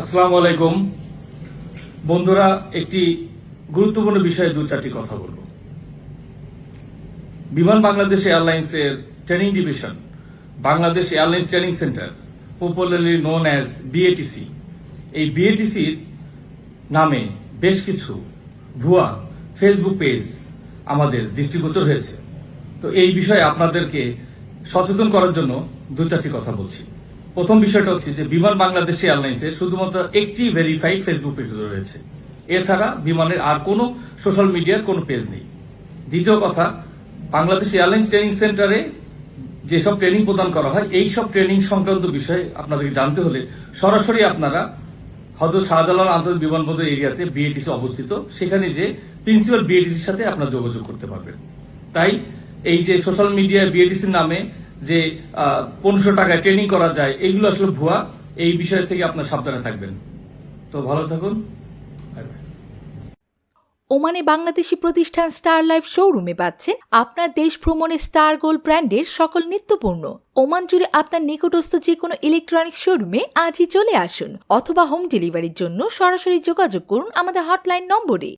আসসালামু আলাইকুম। বন্ধুরা, একটি গুরুত্বপূর্ণ বিষয়ে দু চারটি কথা বলব। বিমান বাংলাদেশ এয়ারলাইন্সের training division, Bangladesh airlines training centre popularly known as BATC এই বিএটিসির নামে বেশ কিছু ভুয়া ফেসবুক পেজ আমাদের দৃষ্টিগোচর হয়েছে। তো এই বিষয়ে আপনাদেরকে সচেতন করার জন্য দু চারটি কথা বলছি। প্রথম বিষয়টা হচ্ছে যে বিমান বাংলাদেশ এয়ারলাইন্সের শুধুমাত্র একটি ভেরিফাইড ফেসবুক পেজ রয়েছে। এছাড়া বিমানের আর কোনো সোশ্যাল মিডিয়ার কোনো পেজ নেই। দ্বিতীয় কথা, বাংলাদেশ এয়ারলাইন্স ট্রেনিং সেন্টারে যেসব ট্রেনিং প্রদান করা হয় এই সব ট্রেনিং সংক্রান্ত বিষয়ে আপনাদেরকে জানতে হলে সরাসরি আপনারা হজরত শাহজালাল আন্তর্জাতিক বিমানবন্দর এরিয়াতে বিএটিসি অবস্থিত। সেখানে যে প্রিন্সিপাল বিএটিসির সাথে আপনারা যোগাযোগ করতে পারবেন। তাই এই যে সোশ্যাল মিডিয়ায় বিএটিসির নামে যে পনেরোশো টাকায় ট্রেনিং করা যায়, এইগুলো আসলে ভুয়া, এই বিষয় থেকে আপনার সাবধানে থাকবেন। তো ভালো থাকুন ওমানে বাংলাদেশি প্রতিষ্ঠান স্টার লাইফ শোরুমে পাচ্ছেন আপনার দেশ ভ্রমণে স্টার গোল্ড ব্র্যান্ডের সকল নিত্যপূর্ণ ওমান জুড়ে আপনার নিকটস্থ যে কোনো ইলেকট্রনিক্স শোরুমে আজই চলে আসুন, অথবা হোম ডেলিভারির জন্য সরাসরি যোগাযোগ করুন আমাদের হটলাইন নম্বরে।